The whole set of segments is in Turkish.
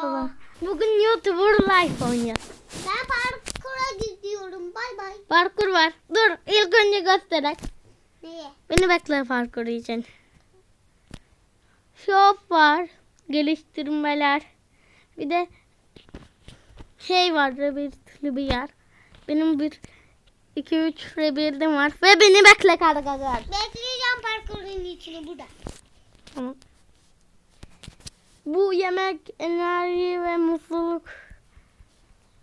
Tamam. Bugün YouTuber Live oynuyoruz. Ben parkura gidiyorum. Bay bay. Parkur var. Dur ilk önce gösterek. Neye? Beni bekle parkur için. Shop var. Geliştirmeler. Bir de şey var. Rebirtli bir yer. Benim bir 2-3 rebirdim var. Ve beni bekle kardeşler. Bekleyeceğim parkurun içini burada. Tamam. Bu yemek, enerji ve mutluluk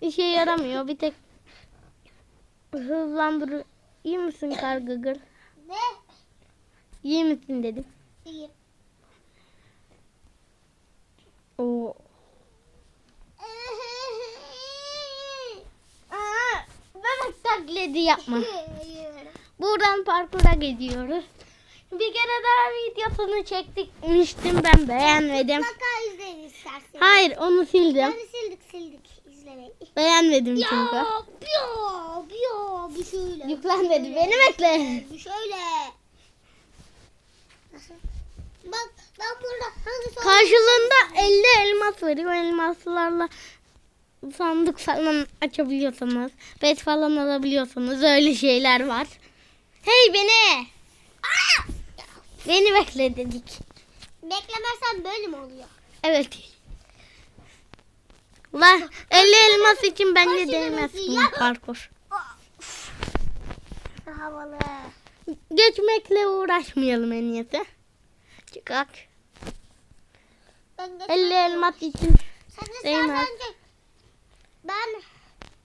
işe yaramıyor. Bir tek hızlandırıyor. İyi misin kargagır? Ne? İyi misin dedim. İyi. Oo. Aa, bebek taklidi yapma. Buradan parkura gidiyoruz. Bir kere daha videosunu çekmiştim ben beğenmedim. İzleyin isterseniz. Hayır onu sildim. Yani sildik sildik izlemeyi. Beğenmedim çünkü. Ya, ya, ya, bir şöyle. Yüklenmedi. Beni bekle. Bir şöyle. Bak ben burada hangi. Karşılığında 50 elmas veriyor. Elmaslarla sandık falan açabiliyorsunuz. Pet falan alabiliyorsunuz. Öyle şeyler var. Hey beni. Aa! Beni bekle dedik. Beklemezsen böyle mi oluyor? Evet. La 50 elmas için bence değmez bu ya? parkur. Havalı. Geçmekle uğraşmayalım en iyisi. Çıkak. Ben 50 elmas için Sen Değmez. sen. Ben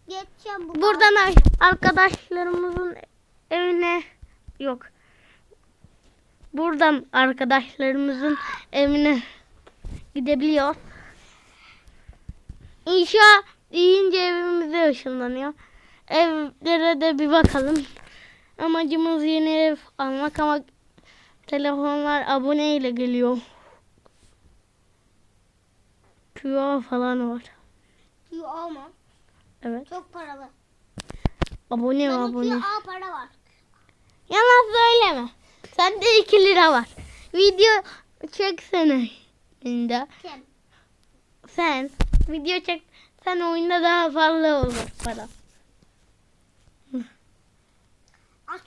geçeceğim bu. Buradan ar- arkadaşlarımızın evine yok. Buradan arkadaşlarımızın evine gidebiliyor. İnşa deyince evimize ışınlanıyor. Evlere de bir bakalım. Amacımız yeni ev almak ama telefonlar aboneyle geliyor. QR falan var. Yok ama. Evet. Çok paralı. Abone Ben abone. Aa para var. Yalan söyleme. Sende 2 lira var. Video çeksene. Linda. Kim? Sen video çek. Sen oyunda daha fazla olur para.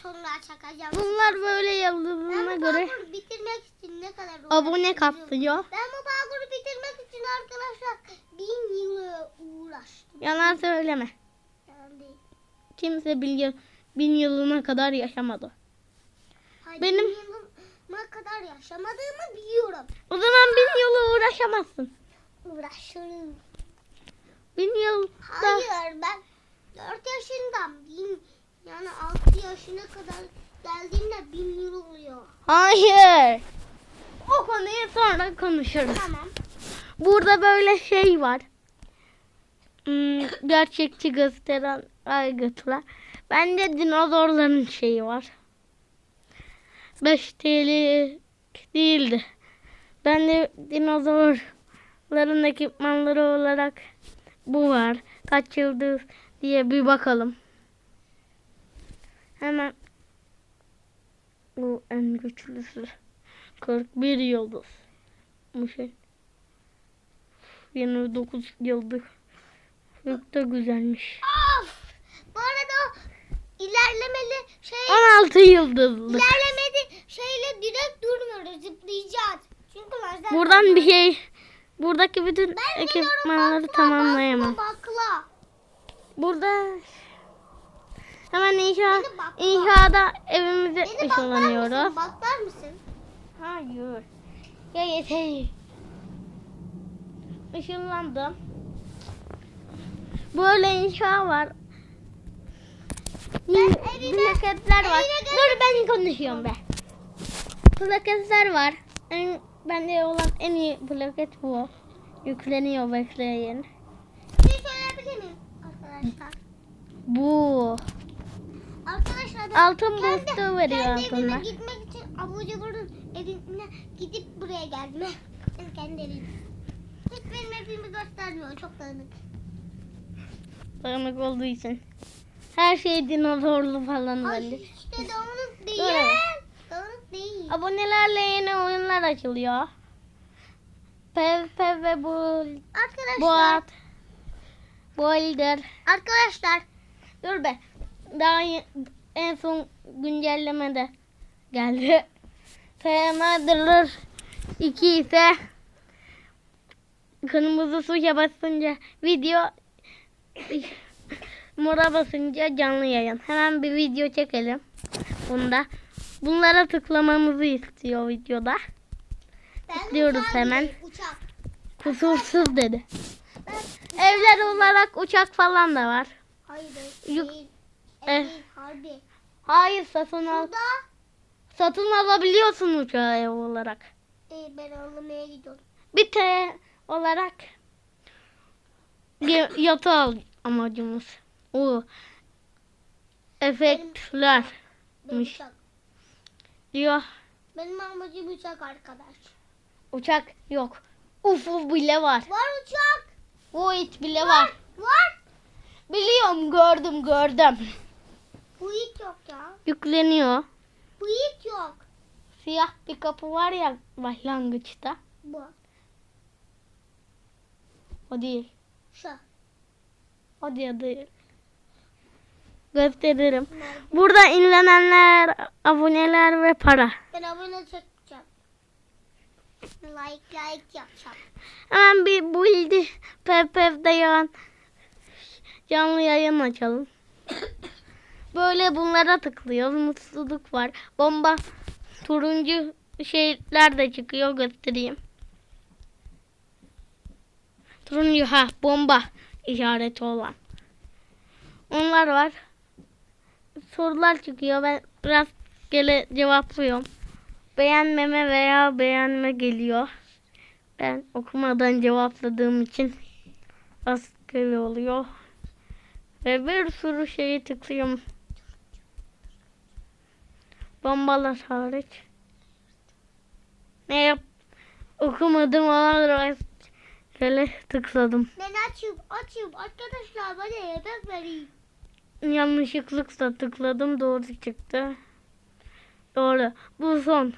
Sonra çakacağım. Bunlar böyle bu göre bitirmek için ne kadar abone kaplıyor. Ben bu parkuru bitirmek için arkadaşlar bin yıl uğraştım. Yalan söyleme. Yani değil. Kimse bin, bin yılına kadar yaşamadı. Hayır, Benim- yılıma kadar yaşamadığımı biliyorum. O zaman bin yılı uğraşamazsın. Uğraşırım. Bin yıl da Hayır ben 4 yaşından bin yani 6 yaşına kadar geldiğimde bin yıl oluyor. Hayır. O konuyu sonra konuşuruz. Tamam. Burada böyle şey var. Hmm, gerçekçi gösteren aygıtlar. Bende dinozorların şeyi var. 5 TL değildi. Bende dinozorların ekipmanları olarak bu var. Kaç yıldız diye bir bakalım. Hemen bu en güçlüsü. 41 yıldız. Bu şey. 29 yıldır. Çok da güzelmiş. Of! Bu arada ilerlemeli şey 16 yıldızlı. ilerlemeli Buradan bir şey buradaki bütün Ben ekipmanları bakla, tamamlayamam. Bakla, bakla. Burada hemen inşa inşaada evimize Beni baklar ışınlanıyoruz. mısın? Baklar mısın? Hayır. Ya yeter. Işınlandım. Böyle inşa var. evime- Plaketler var. Dur ben konuşuyorum be. Plaketler var. En, bende olan en iyi plaket bu. Yükleniyor bekleyin. Bir şey söyleyebilir miyim arkadaşlar? Bu. Arkadaşlar Altın kendi- boost'u veriyor kendi evime altınlar. gitmek için Abu Cabar'ın evine gidip buraya geldim. Ben kendi evim. Hiç benim evimi göstermiyor. Çok dağınık. Dağınık olduğu için. Her şey dinozorlu falan Ay bende. işte dağınık değil. Abonelerle yeni oyunlar açılıyor. Pev ve bul. Arkadaşlar. Boğat. Boulder. Arkadaşlar. Dur be. Daha en son güncellemede geldi. Femadır 2 ise kırmızı suya basınca video mora basınca canlı yayın. Hemen bir video çekelim. Bunda. Bunlara tıklamamızı istiyor videoda. Ben Tıklıyoruz hemen. Uçak. Kusursuz dedi. Ben, Evler olarak uçak falan da var. hayır Yuk- değil. Eh. Ev değil, harbi. Hayır satın al. Burada Satın alabiliyorsun uçağı ev olarak. e, ben anlamaya gidiyorum. Bir T olarak al amacımız. O efektler Benim Miş. Diyor. Benim amacım uçak arkadaş. Uçak yok. UFO bile var. Var uçak. Void bile var. Var. Biliyorum gördüm gördüm. Bu hiç yok ya. Yükleniyor. Bu hiç yok. Siyah bir kapı var ya başlangıçta. Bu. O değil. Şu. O değil. değil. Gösteririm. Burada inlenenler, aboneler ve para. Ben abone çekeceğim. Like like yapacağım. Hemen bir bu ildi PPF'de yan canlı yayın açalım. Böyle bunlara tıklıyoruz. Mutluluk var. Bomba turuncu şeyler de çıkıyor. Göstereyim. Turuncu ha bomba işareti olan. Onlar var. Sorular çıkıyor. Ben rastgele cevaplıyorum. Beğenmeme veya beğenme geliyor. Ben okumadan cevapladığım için rastgele oluyor. Ve bir sürü şeyi tıklıyorum. Bombalar hariç. Ne yap? Okumadım olan rastgele tıkladım. Ben açayım açayım. Arkadaşlar bana yemek verin. Yanlışlıkla tıkladım doğru çıktı. Doğru. Bu son.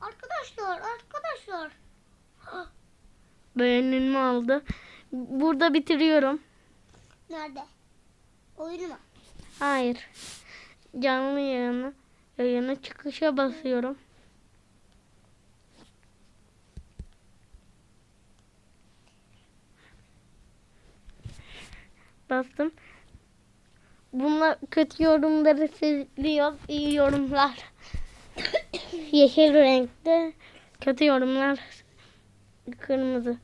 Arkadaşlar arkadaşlar. Beğenilme aldı. Burada bitiriyorum. Nerede? Oyunu mu? Hayır. Canlı yayını yayına çıkışa basıyorum. Bastım. Bunlar kötü yorumları siliyor. İyi yorumlar. Yeşil renkte. Kötü yorumlar kırmızı.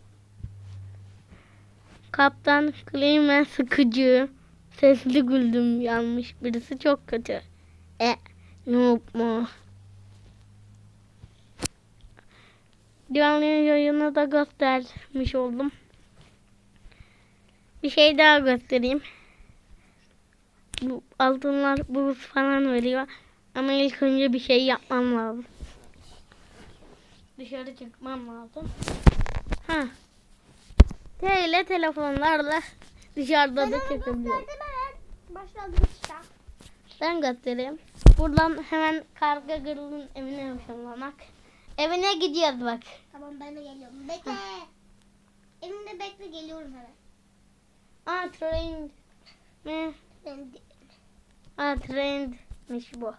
Kaptan klima sıkıcı. Sesli güldüm yanlış birisi çok kötü. E noob mu? Canlı yayını da göstermiş oldum. Bir şey daha göstereyim. Bu altınlar buz falan veriyor. Ama ilk önce bir şey yapmam lazım. Dışarı çıkmam lazım. Ha. Tele telefonlarla dışarıda Ben da onu çekebiliyorum. gösterdim ben. Göstereyim. Buradan hemen karga gırılın evine ışınlamak. Evine gidiyoruz bak. Tamam ben de geliyorum. Bekle. Evimde bekle geliyorum hemen. Aa train mi? Ben Aa trainmiş bu.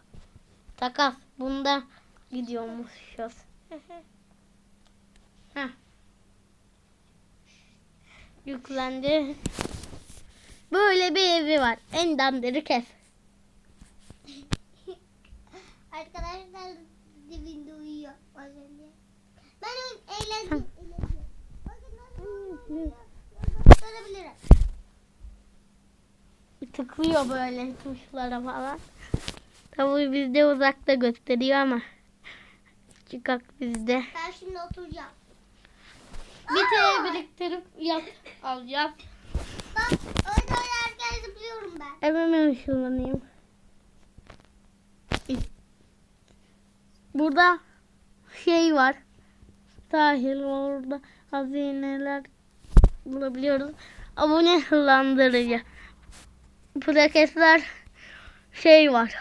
Takas. Bunda gidiyormuşuz. Heh. Yüklendi. Böyle bir evi var. En dandiri kes. Arkadaşlar dibinde uyuyor az önce. Ben eğlendim. eğlendim. Bakın nasıl uyuyor. Gösterebilirim. Tıklıyor böyle tuşlara falan. Tabii bizde uzakta gösteriyor ama. Çıkak bizde. Ben şimdi oturacağım. Bir! TL biriktirip yat alacağız. Bak öyle oynarken zıplıyorum ben. Evime ışınlanayım. Burada şey var. Sahil var orada hazineler bulabiliyoruz. Abone hızlandırıcı. Plaketler şey var.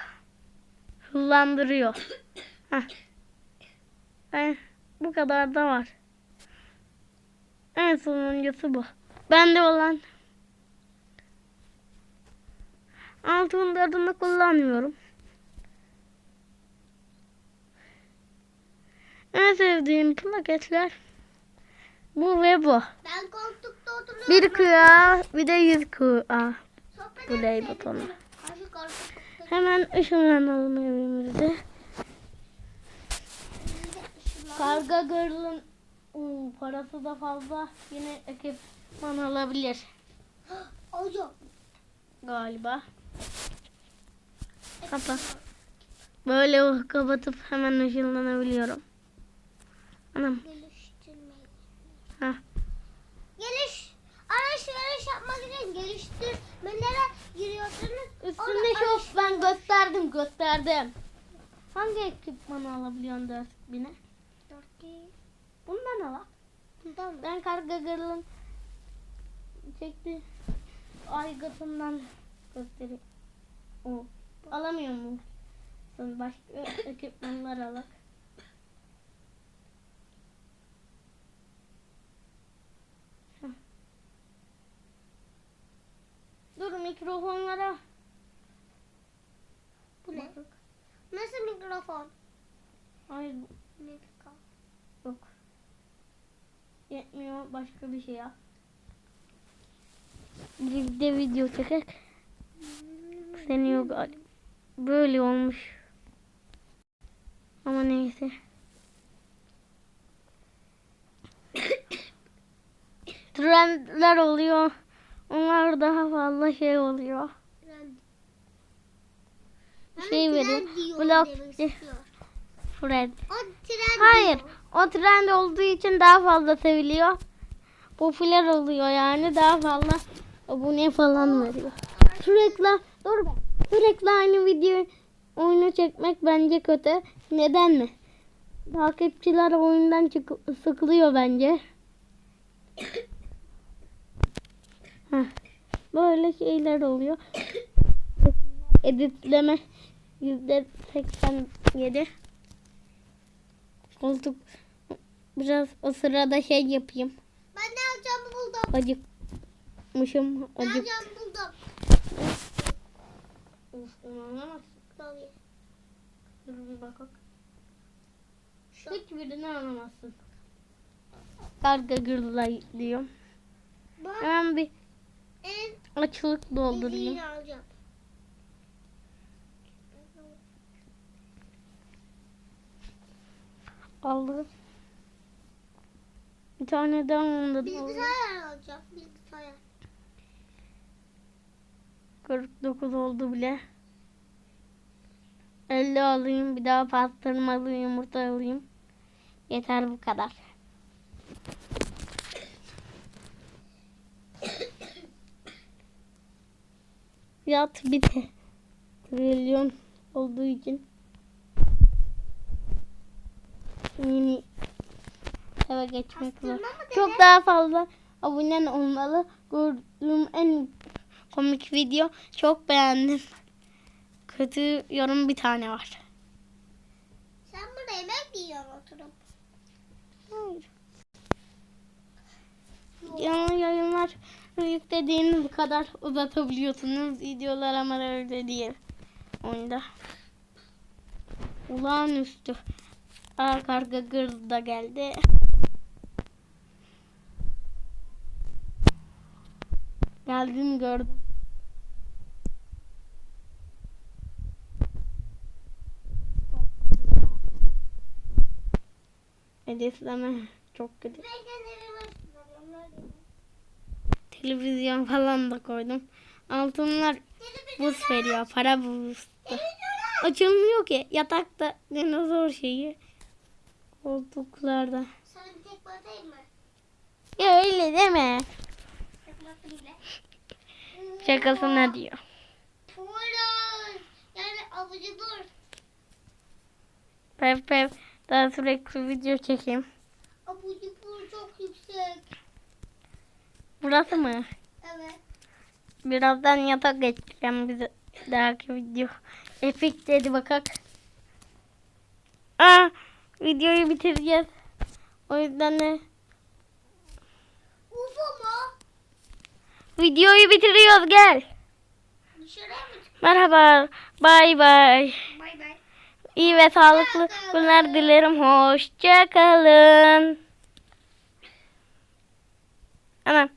Hızlandırıyor. Heh. Eh, bu kadar da var. En sonuncusu bu. Bende olan altın tadını kullanmıyorum. En sevdiğim plaketler bu ve bu. Ben koltukta oturuyorum. Bir kıya bir de yüz kıya. Sohbet Bu etseydin değil butonu. mi? Karşı koltukta. Hemen ışınlanalım evimizde. Karga Girl'ın Oo, parası da fazla. Yine ekipman alabilir Hocam. galiba. Kapat. Böyle kapatıp hemen ışınlanabiliyorum. Anam. Geliştirmeyi. Ha. Geliş. Alışveriş yapmak için geliştirmelere giriyorsunuz. Üstünde Onu şu alış- ben gösterdim gösterdim. Hangi ekipmanı alabiliyorsun 4000'e? Dört değil. Bundan al. Bundan mı? Ben Karga Girl'ın çekti aygıtından göstereyim. O. Alamıyor mu? Sen başka ekipmanlar alak. Dur mikrofonlara. Bu ne? Bak. Nasıl mikrofon? Hayır Mikrofon. yok. Yetmiyor başka bir şey yap. Bir de video çekek. Seni yok. Böyle olmuş. Ama neyse. Trendler oluyor. Onlar daha fazla şey oluyor. Trend. Şey veriyor, trend blok. Trend. O tren Hayır. diyor. O trend olduğu için daha fazla seviliyor. Popüler oluyor yani daha fazla abone falan veriyor. Sürekli dur be. Sürekli aynı video oyunu çekmek bence kötü. Neden mi? Takipçiler oyundan sıkılıyor bence. Heh. Böyle şeyler oluyor. Editleme yüzde 87. Koltuk biraz o sırada şey yapayım. Ben ne alacağımı buldum. Acıkmışım. Ne Acık. alacağımı buldum. Tabii. Dur bir. Hiçbirini anlamazsın. Karga gırlay diyorum. Hemen bir açılık alacağım. Aldım. Bir tane daha aldım. Bilgisayar alacağım. Bilgisayar. 49 oldu bile. 50 alayım. Bir daha pastırmalı yumurta alayım. Yeter bu kadar. Fiyat bir trilyon olduğu için yeni eve geçmek zor. Çok daha fazla abonen olmalı. Gördüğüm en komik video. Çok beğendim. Kötü yorum bir tane var. Sen burada yemek yiyorsun oturup? Hayır. Canlı yayınlar yüklediğiniz kadar uzatabiliyorsunuz. Videolar ama öyle değil. Oyunda. Olağanüstü. Aa karga gırz da geldi. Geldiğini gördüm. Editleme çok kötü. Televizyon falan da koydum. Altınlar buz veriyor. Para buz. Açılmıyor ki. Yatakta dinozor şeyi. Koltuklarda. Sana bir tek batayım mı? Ya öyle deme. Şakasına diyor. Poyraz. Yani avucu dur. Pev pev. Daha sürekli video çekeyim. Avucu dur çok yüksek. Burası mı? Evet. Birazdan yatak geçeceğim bize. Dahaki video. Epik dedi bakak. Aa, videoyu bitireceğiz. O yüzden de Ufo mu? videoyu bitiriyoruz gel. Merhaba. Bay bay. Bay bay. İyi ve sağlıklı günler dilerim. Hoşça kalın. Anam.